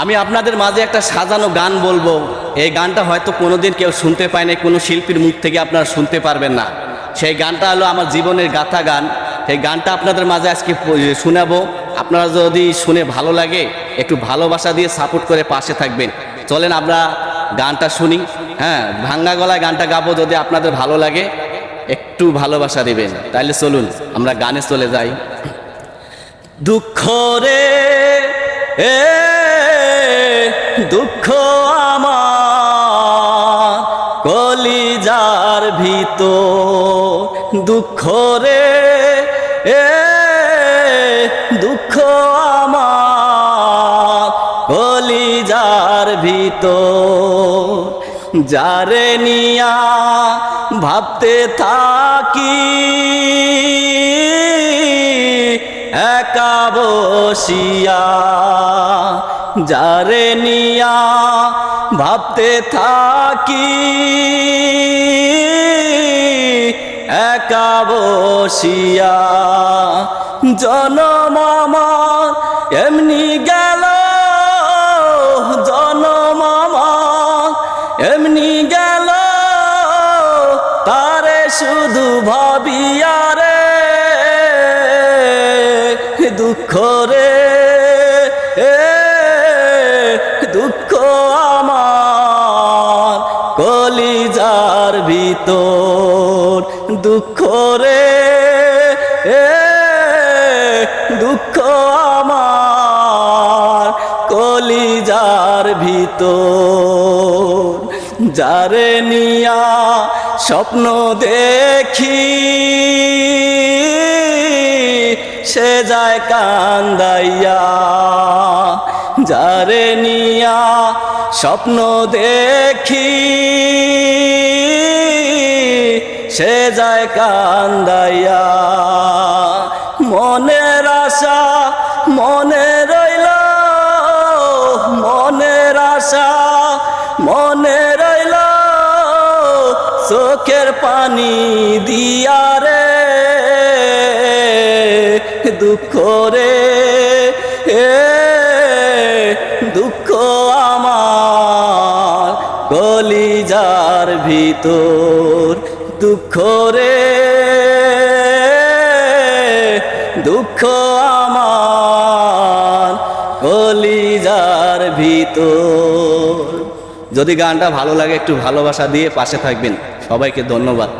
আমি আপনাদের মাঝে একটা সাজানো গান বলব। এই গানটা হয়তো কোনোদিন কেউ শুনতে পায় না কোনো শিল্পীর মুখ থেকে আপনারা শুনতে পারবেন না। সেই গানটা হলো আমার জীবনের গাথা গান। সেই গানটা আপনাদের মাঝে আজকে শোনাবো। আপনারা যদি শুনে ভালো লাগে, একটু ভালোবাসা দিয়ে সাপোর্ট করে পাশে থাকবেন। চলেন আমরা গানটা শুনি। হ্যাঁ ভাঙ্গা গলায় গানটা গাবো যদি আপনাদের ভালো লাগে, একটু ভালোবাসা দিবেন। তাইলে চলুন, আমরা গানে চলে যাই। দুঃখ রে, এ দুঃখ আমার কলিজার ভিতর। দুঃখ রে, এ দুঃখ আমার কলিজার ভিতর। যারে নিয়া ভাবতে থাকি, একা বসিয়া যারে নিয়া ভাবতে থাকি, একা বসিয়া জনম এমনি গেল, জনম এমনি গেল। তারে শুধু ভাবিয়া রে, দুঃখ রে, এ ভিতর দুঃখ রে। এ, দুঃখ আমার কলিজার ভিতর। যারে নিয়া স্বপ্ন দেখি, সে যায় কান্দাইয়া। যারে নিয়া স্বপ্ন দেখি সে যায় কান্দাইয়া। মনের আশা মনে রইল, মনের আশা মনে রইল। চোখের পানি দিয়া রে, দুঃখ রে, এ দুঃখ আমার কলিজার ভিতর। দুঃখ রে, দুঃখ আমার কলিজার ভিতর। যদি গানটা ভালো লাগে, একটু ভালোবাসা দিয়ে পাশে থাকবেন। সবাইকে ধন্যবাদ।